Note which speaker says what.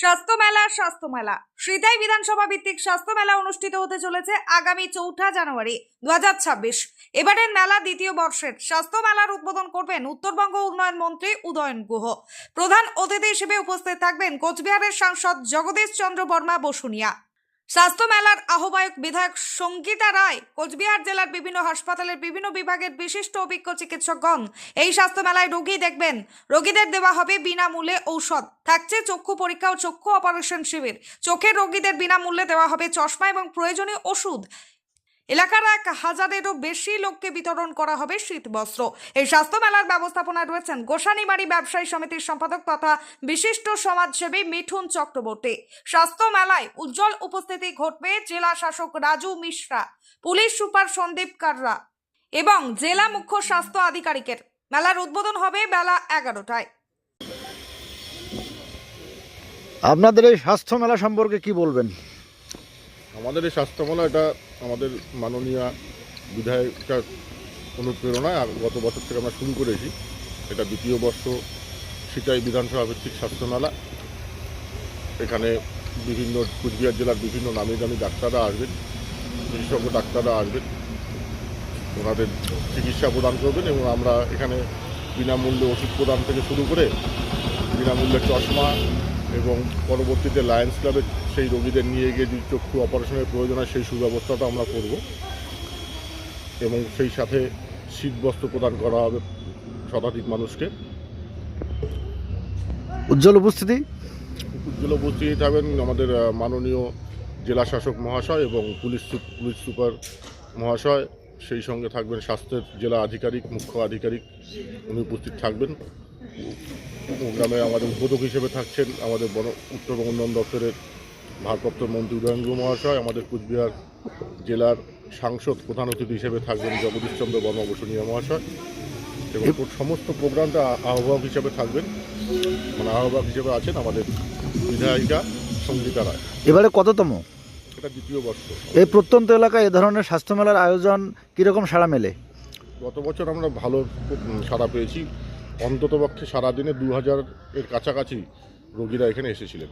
Speaker 1: স্বাস্থ্য মেলা স্বাস্থ্য মেলা। সিতাই বিধানসভা ভিত্তিক স্বাস্থ্য মেলা অনুষ্ঠিত হতে চলেছে আগামী চৌঠা জানুয়ারি দু হাজার ছাব্বিশ। এবারের মেলা দ্বিতীয় বর্ষের স্বাস্থ্য মেলার উদ্বোধন করবেন উত্তরবঙ্গ উন্নয়ন মন্ত্রী উদয়ন গুহ। প্রধান অতিথি হিসেবে উপস্থিত থাকবেন কোচবিহারের সাংসদ জগদীশ চন্দ্র বর্মা বসুনিয়া। স্বাস্থ্য মেলার আহ্বায়ক বিধায়ক সঙ্গীতা রায় কোচবিহার জেলার বিভিন্ন হাসপাতালের বিভিন্ন বিভাগের বিশিষ্ট অভিজ্ঞ চিকিৎসকগণ এই স্বাস্থ্য মেলায় রোগী দেখবেন। রোগীদের দেওয়া হবে বিনামূল্যে ঔষধ। থাকছে চক্ষু পরীক্ষা ও চক্ষু অপারেশন শিবির। চোখের রোগীদের বিনামূল্যে দেওয়া হবে চশমা এবং প্রয়োজনীয় ওষুধ। এলাকার এক হাজারেরও বেশি লোককে বিতরণ করা হবে শীত বস্ত্র এই স্বাস্থ্য মেলার ব্যবস্থাপনায় রয়েছেন গোসানিমারি ব্যবসায়ী সমিতির সম্পাদক তথা বিশিষ্ট সমাজসেবী মিঠুন চক্রবর্তী। স্বাস্থ্য মেলায় উজ্জ্বল উপস্থিতি ঘটবে জেলা শাসক রাজু মিশ্রা, পুলিশ সুপার সন্দীপ কাররা এবং জেলা মুখ্য স্বাস্থ্য আধিকারিকের। মেলার উদ্বোধন হবে বেলা এগারোটায়।
Speaker 2: আপনাদের এই স্বাস্থ্য মেলা সম্পর্কে কি বলবেন?
Speaker 3: আমাদের এই স্বাস্থ্যমেলা এটা আমাদের মাননীয় বিধায়িকার অনুপ্রেরণায় গত বছর থেকে আমরা শুরু করেছি। এটা দ্বিতীয় বর্ষ সিটাই বিধানসভা ভিত্তিক স্বাস্থ্যমেলা। এখানে বিভিন্ন কুচবিহার জেলার বিভিন্ন নামি দামি ডাক্তাররা আসবেন, বিশেষজ্ঞ ডাক্তাররা আসবেন, ওনাদের চিকিৎসা প্রদান করবেন এবং আমরা এখানে বিনামূল্যে ওষুধ প্রদান থেকে শুরু করে বিনামূল্যে চশমা এবং পরবর্তীতে লায়ন্স ক্লাবে সেই রোগীদের নিয়ে গিয়ে যদি চক্ষু অপারেশনের প্রয়োজন হয় সেই সুব্যবস্থাটা আমরা করব। এবং সেই সাথে শীত বস্ত্র প্রদান করা হবে শতাধিক মানুষকে।
Speaker 2: উজ্জ্বল উপস্থিতি।
Speaker 3: উজ্জ্বল উপস্থিতি থাকবেন আমাদের মাননীয় জেলা শাসক মহাশয় এবং পুলিশ পুলিশ সুপার মহাশয়। সেই সঙ্গে থাকবেন স্বাস্থ্যের জেলা আধিকারিক মুখ্য আধিকারিক উনি উপস্থিত থাকবেন। গ্রামে আমাদের উদ্বোধক হিসেবে থাকছেন আমাদের বন উত্তরবঙ্গ উন্নয়ন দপ্তরের ভারপ্রাপ্ত মন্ত্রী উদয়নগুরু মহাশয় আমাদের কুচবিহার জেলার সাংসদ প্রধান অতিথি হিসেবে থাকবেন জগদীশ চন্দ্র বর্মা মহাশয় এবং সমস্ত প্রোগ্রামটা আহ্বায়ক হিসেবে থাকবেন। মানে আহ্বায়ক হিসেবে আছেন আমাদের বিধায়িকা সঙ্গীতা রায়।
Speaker 2: এবারে কততম?
Speaker 3: এটা দ্বিতীয় বর্ষ।
Speaker 2: এই প্রত্যন্ত এলাকায় এ ধরনের স্বাস্থ্য মেলার আয়োজন কীরকম সাড়া মেলে?
Speaker 3: গত বছর আমরা ভালো সাড়া পেয়েছি। অন্ততপক্ষে সারাদিনে দু হাজারের কাছাকাছি রোগীরা এখানে এসেছিলেন।